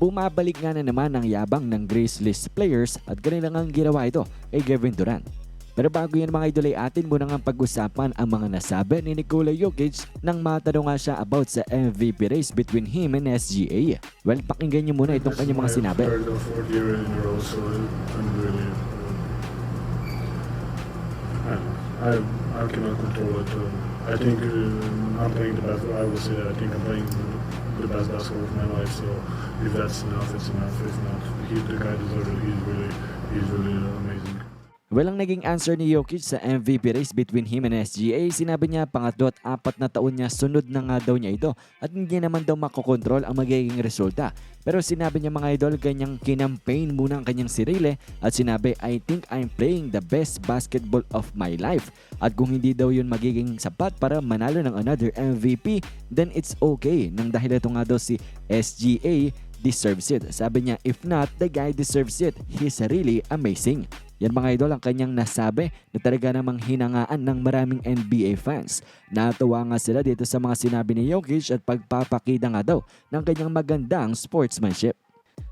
Bumabalik nga na naman ang yabang ng Grizzlies players at kanilang ang ginawa ito kay Kevin Durant. Pero bago yan mga idol ay atin muna nga pag-usapan ang mga nasabi ni Nikola Jokic nang matanong nga siya about sa MVP race between him and SGA. Well, pakinggan niyo muna itong kanyang mga sinabi. I I cannot control it. Uh, I think uh, I'm playing the best. I will say that I think I'm playing the best basketball of my life. So if that's enough, it's enough. If not, he, the guy deserves it. He's really he's really amazing. Well, ang naging answer ni Jokic sa MVP race between him and SGA, sinabi niya pangatlo at apat na taon niya sunod na nga daw niya ito at hindi naman daw makokontrol ang magiging resulta. Pero sinabi niya mga idol, kanyang kinampaign muna ang kanyang sarili at sinabi, I think I'm playing the best basketball of my life. At kung hindi daw yun magiging sapat para manalo ng another MVP, then it's okay. Nang dahil ito nga daw si SGA deserves it. Sabi niya, if not, the guy deserves it. He's really amazing. Yan mga idol ang kanyang nasabi na talaga namang hinangaan ng maraming NBA fans. Natuwa nga sila dito sa mga sinabi ni Jokic at pagpapakita nga daw ng kanyang magandang sportsmanship.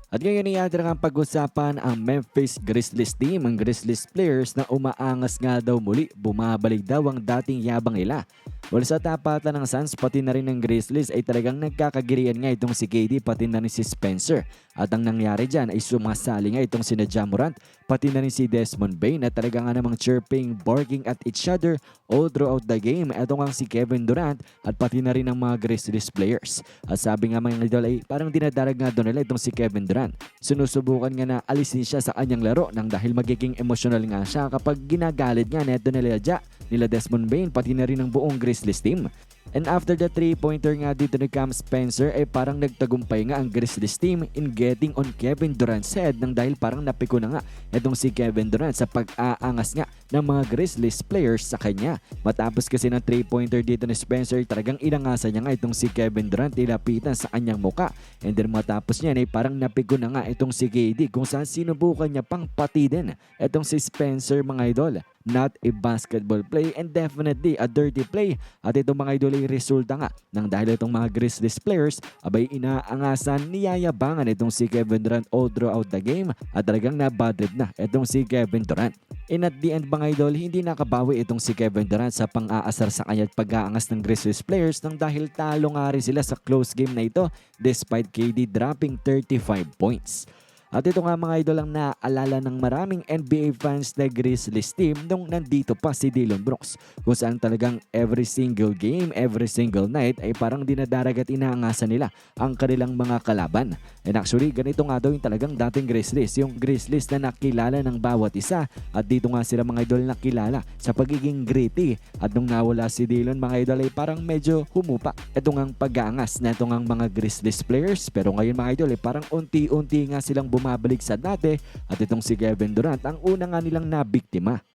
At ngayon ay atin ang pag-usapan ang Memphis Grizzlies team, ang Grizzlies players na umaangas nga daw muli, bumabalik daw ang dating yabang nila. Well, sa tapatan ng Suns, pati na rin ng Grizzlies ay talagang nagkakagirian nga itong si KD, pati na rin si Spencer. At ang nangyari dyan ay sumasali nga itong si Ja Morant, pati na rin si Desmond Bain na talaga nga namang chirping, barking at each other all throughout the game. Ito nga si Kevin Durant at pati na rin ang mga Grizzlies players. At sabi nga mga idol ay parang dinadarag nga doon nila itong si Kevin Durant. Sinusubukan nga na alisin siya sa kanyang laro nang dahil magiging emotional nga siya kapag ginagalit nga neto nila Ja, nila Desmond Bain, pati na rin ang buong Grizzlies team. And after the three-pointer nga dito ni Cam Spencer ay parang nagtagumpay nga ang Grizzlies team in getting on Kevin Durant's head nang dahil parang napiko na nga itong si Kevin Durant sa pag-aangas nga ng mga Grizzlies players sa kanya. Matapos kasi ng three-pointer dito ni Spencer talagang inangasan niya nga itong si Kevin Durant nilapitan sa kanyang muka. And then matapos niya ay parang napiko na nga itong si KD kung saan sinubukan niya pang patidin itong si Spencer mga idol not a basketball play and definitely a dirty play. At itong mga idol ay resulta nga nang dahil itong mga Grizzlies players abay inaangasan, niyayabangan itong si Kevin Durant all throughout the game at talagang nabadrib na itong si Kevin Durant. And at the end mga idol, hindi nakabawi itong si Kevin Durant sa pang-aasar sa kanya at pag-aangas ng Grizzlies players nang dahil talo nga rin sila sa close game na ito despite KD dropping 35 points. At ito nga mga idol ang naaalala ng maraming NBA fans na Grizzlies team nung nandito pa si Dillon Brooks. Kung saan talagang every single game, every single night ay parang dinadarag at inaangasan nila ang kanilang mga kalaban. And actually, ganito nga daw yung talagang dating Grizzlies. Yung Grizzlies na nakilala ng bawat isa. At dito nga sila mga idol nakilala sa pagiging gritty. At nung nawala si Dillon mga idol ay parang medyo humupa. Ito nga ang pag-aangas na ito nga ang mga Grizzlies players. Pero ngayon mga idol ay parang unti-unti nga silang bumabalik sa dati. At itong si Kevin Durant ang una nga nilang nabiktima.